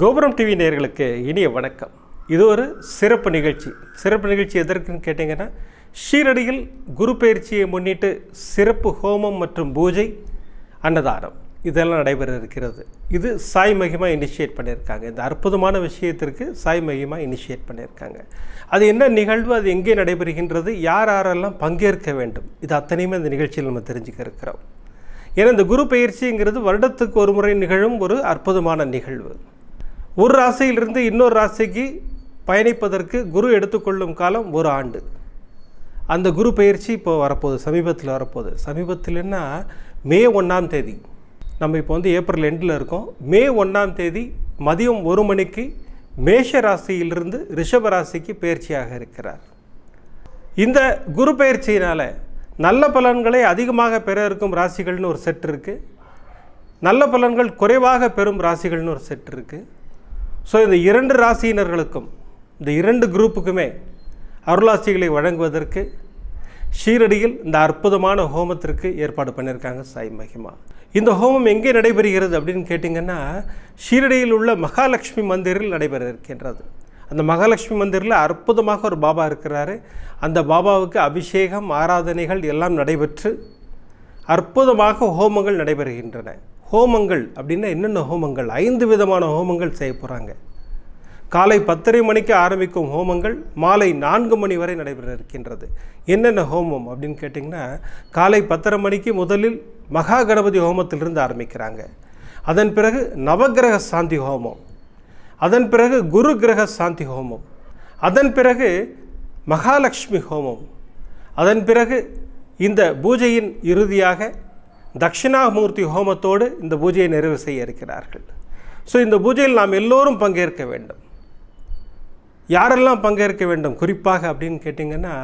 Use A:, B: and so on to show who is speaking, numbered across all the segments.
A: கோபுரம் டிவி நேர்களுக்கு இனிய வணக்கம். இது ஒரு சிறப்பு நிகழ்ச்சி. சிறப்பு நிகழ்ச்சி எதற்குன்னு கேட்டிங்கன்னா ஷீரடியில் குரு பயிற்சியை முன்னிட்டு சிறப்பு ஹோமம் மற்றும் பூஜை அன்னதானம் இதெல்லாம் நடைபெற இருக்கிறது இது சாய் மகிமா இனிஷியேட் பண்ணியிருக்காங்க. இந்த அற்புதமான விஷயத்திற்கு சாய் மகிமா இனிஷியேட் பண்ணியிருக்காங்க. அது என்ன நிகழ்வு அது எங்கே நடைபெறுகின்றது யார் யாரெல்லாம் பங்கேற்க வேண்டும் இது அத்தனையுமே இந்த நிகழ்ச்சியில் நம்ம தெரிஞ்சுக்க இருக்கிறோம். ஏன்னா இந்த குரு பயிற்சிங்கிறது வருடத்துக்கு ஒரு முறை நிகழும் ஒரு அற்புதமான நிகழ்வு. ஒரு ராசியிலிருந்து இன்னொரு ராசிக்கு பயணிப்பதற்கு குரு எடுத்துக்கொள்ளும் காலம் ஒரு ஆண்டு. அந்த குரு பயிற்சி இப்போ வரப்போகுது சமீபத்தில் வரப்போகுது. சமீபத்தில்னா மே ஒன்றாம் தேதி. நம்ம இப்போ வந்து ஏப்ரல் எண்டில் இருக்கோம். மே ஒன்றாம் தேதி மதியம் ஒரு மணிக்கு மேஷ ராசியிலிருந்து ரிஷப ராசிக்கு பயிற்சியாக இருக்கிறார். இந்த குரு பயிற்சியினால் நல்ல பலன்களை அதிகமாக பெற இருக்கும் ராசிகள்னு ஒரு செட் இருக்குது நல்ல பலன்கள் குறைவாக பெறும் ராசிகள்னு ஒரு செட் இருக்குது ஸோ இந்த இரண்டு ராசியினர்களுக்கும் இந்த இரண்டு குரூப்புக்குமே அருளாசிகளை வழங்குவதற்கு ஷீரடியில் இந்த அற்புதமான ஹோமத்திற்கு ஏற்பாடு பண்ணியிருக்காங்க சாய் மகிமா. இந்த ஹோமம் எங்கே நடைபெறுகிறது அப்படின்னு கேட்டிங்கன்னா ஷீரடியில் உள்ள மகாலட்சுமி மந்திரில் நடைபெற இருக்கின்றது அந்த மகாலட்சுமி மந்திரில் அற்புதமாக ஒரு பாபா இருக்கிறாரு. அந்த பாபாவுக்கு அபிஷேகம் ஆராதனைகள் எல்லாம் நடைபெற்று அற்புதமாக ஹோமங்கள் நடைபெறுகின்றன. ஹோமங்கள் அப்படின்னா என்னென்ன ஹோமங்கள்? ஐந்து விதமான ஹோமங்கள் செய்ய போகிறாங்க காலை பத்தரை மணிக்கு ஆரம்பிக்கும் ஹோமங்கள் மாலை நான்கு மணி வரை நடைபெற இருக்கின்றது என்னென்ன ஹோமம் அப்படின்னு கேட்டிங்கன்னா காலை பத்தரை மணிக்கு முதலில் மகா கணபதி ஹோமத்திலிருந்து ஆரம்பிக்கிறாங்க. அதன் பிறகு நவக்கிரக சாந்தி ஹோமம். அதன் பிறகு குரு கிரக சாந்தி ஹோமம். அதன் பிறகு மகாலட்சுமி ஹோமம். அதன் பிறகு இந்த பூஜையின் இறுதியாக தட்சிணாமூர்த்தி ஹோமத்தோடு இந்த பூஜையை நிறைவு செய்ய இருக்கிறார்கள். ஸோ இந்த பூஜையில் நாம் எல்லோரும் பங்கேற்க வேண்டும். யாரெல்லாம் பங்கேற்க வேண்டும்? குறிப்பாக அப்படின்னு கேட்டிங்கன்னா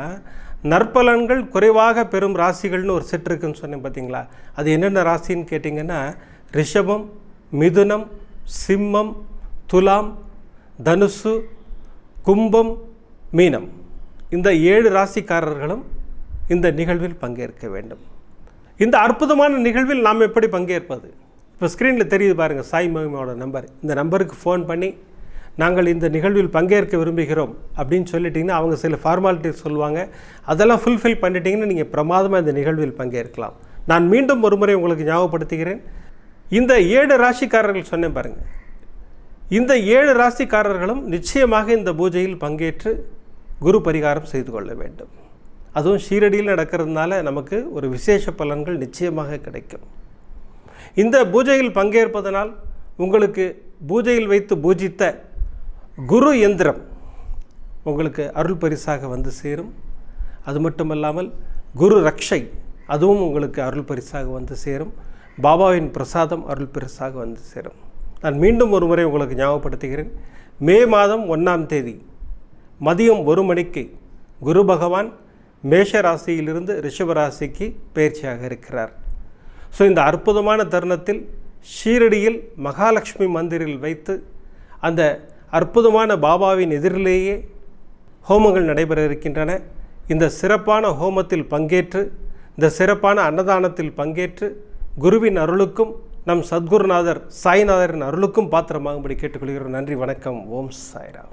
A: நற்பலன்கள் குறைவாக பெறும் ராசிகள்னு ஒரு செட் இருக்குன்னு சொன்னேன் பார்த்தீங்களா? அது என்னென்ன ராசின்னு கேட்டிங்கன்னா ரிஷபம் மிதுனம் சிம்மம் துலாம் தனுசு கும்பம் மீனம். இந்த ஏழு ராசிக்காரர்களும் இந்த நிகழ்வில் பங்கேற்க வேண்டும். இந்த அற்புதமான நிகழ்வில் நாம் எப்படி பங்கேற்பது? இப்போ ஸ்க்ரீனில் தெரியுது பாருங்கள் சாய் மகிமாவோட நம்பர் இந்த நம்பருக்கு ஃபோன் பண்ணி நாங்கள் இந்த நிகழ்வில் பங்கேற்க விரும்புகிறோம் அப்படின்னு சொல்லிட்டிங்கன்னா அவங்க சில ஃபார்மாலிட்டிஸ் சொல்லுவாங்க. அதெல்லாம் ஃபுல்ஃபில் பண்ணிட்டீங்கன்னா நீங்கள் பிரமாதமாக இந்த நிகழ்வில் பங்கேற்கலாம். நான் மீண்டும் ஒரு முறை உங்களுக்கு ஞாபகப்படுத்துகிறேன். இந்த ஏழு ராசிக்காரர்கள் சொன்னேன் பாருங்கள் இந்த ஏழு ராசிக்காரர்களும் நிச்சயமாக இந்த பூஜையில் பங்கேற்று குரு பரிகாரம் செய்து கொள்ள வேண்டும். அதுவும் ஷீரடியில் நடக்கிறதுனால நமக்கு ஒரு விசேஷ பலன்கள் நிச்சயமாக கிடைக்கும். இந்த பூஜையில் பங்கேற்பதனால் உங்களுக்கு பூஜையில் வைத்து பூஜித்த குரு எந்திரம் உங்களுக்கு அருள் பரிசாக வந்து சேரும். அது மட்டுமல்லாமல் குரு ரக்ஷை அதுவும் உங்களுக்கு அருள் பரிசாக வந்து சேரும். பாபாவின் பிரசாதம் அருள் பரிசாக வந்து சேரும். நான் மீண்டும் ஒரு முறை உங்களுக்கு ஞாபகப்படுத்துகிறேன். மே மாதம் ஒன்றாம் தேதி மதியம் ஒரு மணிக்கு குரு பகவான் மேஷ ராசியிலிருந்து ரிஷபராசிக்கு பயிற்சியாக இருக்கிறார். ஸோ இந்த அற்புதமான தருணத்தில் ஷீரடியில் மகாலட்சுமி மந்திரில் வைத்து அந்த அற்புதமான பாபாவின் எதிரிலேயே ஹோமங்கள் நடைபெற இருக்கின்றன. இந்த சிறப்பான ஹோமத்தில் பங்கேற்று இந்த சிறப்பான அன்னதானத்தில் பங்கேற்று குருவின் அருளுக்கும் நம் சத்குருநாதர் சாய்நாதரின் அருளுக்கும் பாத்திரமாகும்படி கேட்டுக்கொள்கிறோம். நன்றி வணக்கம். ஓம் சாய்ராம்.